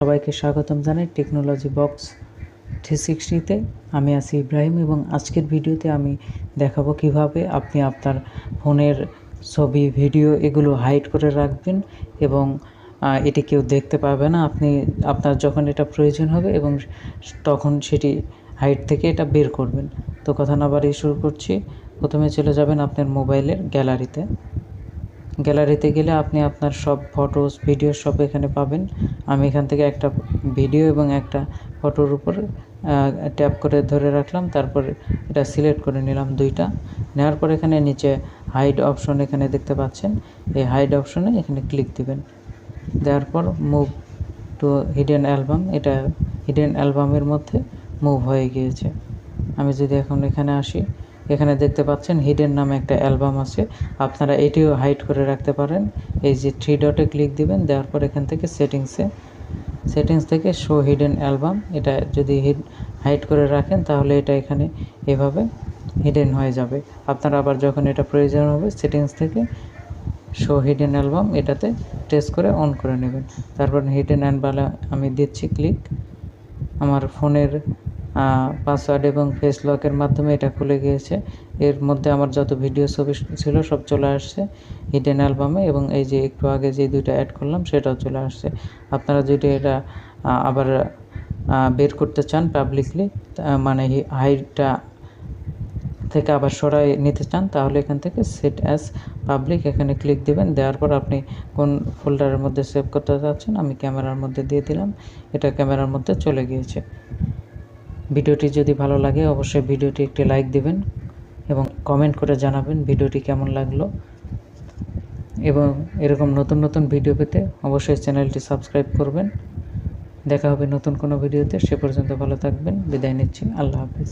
সবাইকে স্বাগতম জানাই টেকনোলজি বক্স থ্রি সিক্সটিতে আমি আছি ইব্রাহিম এবং আজকের ভিডিওতে আমি দেখাবো কীভাবে আপনি আপনার ফোনের ছবি, ভিডিও এগুলো হাইড করে রাখবেন এবং এটি কেউ দেখতে পাবে না। আপনি, আপনার যখন এটা প্রয়োজন হবে এবং তখন সেটি হাইড থেকে এটা বের করবেন। তো কথা না বাড়িয়ে শুরু করছি। প্রথমে চলে যাবেন আপনার মোবাইলের গ্যালারিতে গ্যালারিতে গেলে আপনি আপনার সব ফটোস ভিডিও সব এখানে পাবেন। আমি এখান থেকে একটা ভিডিও এবং একটা ফটোর উপর ট্যাপ করে ধরে রাখলাম, তারপর এটা সিলেক্ট করে নিলাম দুইটা। নেওয়ার পর এখানে নিচে হাইড অপশন এখানে দেখতে পাচ্ছেন। এই হাইড অপশনে এখানে ক্লিক দিবেন। দেওয়ার পর মুভ টু হিডেন অ্যালবাম এটা হিডেন অ্যালবামের মধ্যে মুভ হয়ে গিয়েছে। আমি যদি এখন এখানে আসি এখানে দেখতে পাচ্ছেন হিডেন নামে একটা অ্যালবাম আছে। আপনারা এটিও হাইড করে রাখতে পারেন। এই যে থ্রি ডটে ক্লিক দিবেন, দেওয়ার পর এখান থেকে সেটিংসে সেটিংস থেকে শো হিডেন অ্যালবাম এটা যদি হাইড করে রাখেন, তাহলে এটা এখানে এভাবে হিডেন হয়ে যাবে। আপনারা আবার যখন এটা প্রয়োজন হবে সেটিংস থেকে শো হিডেন অ্যালবাম এটাতে টেস্ট করে অন করে নেবেন। তারপর হিডেন অ্যালবাম আমি দিচ্ছি ক্লিক আমার ফোনের পাসওয়ার্ড এবং ফেস লকের মাধ্যমে এটা খুলে গিয়েছে। এর মধ্যে আমার যত ভিডিও ছবি ছিল সব চলে আসছে হিডেন অ্যালবামে এবং এই যে একটু আগে যে দুইটা অ্যাড করলাম সেটাও চলে আসছে। আপনারা যদি এটা আবার বের করতে চান পাবলিকলি মানে হাইটটা থেকে আবার সরাই নিতে চান, তাহলে এখান থেকে সেট অ্যাজ পাবলিক এখানে ক্লিক দিবেন। দেওয়ার পর আপনি কোন ফোল্ডারের মধ্যে সেভ করতে চাচ্ছেন, আমি ক্যামেরার মধ্যে দিয়ে দিলাম। এটা ক্যামেরার মধ্যে চলে গিয়েছে। ভিডিওটি যদি ভালো লাগে, অবশ্যই ভিডিওটি একটি লাইক দিবেন এবং কমেন্ট করে জানাবেন ভিডিওটি কেমন লাগল। এবং এরকম নতুন নতুন ভিডিও পেতে অবশ্যই চ্যানেলটি সাবস্ক্রাইব করবেন। দেখা হবে নতুন কোনো ভিডিওতে, সে পর্যন্ত ভালো থাকবেন। বিদায় নিচ্ছি। আল্লাহ হাফিজ।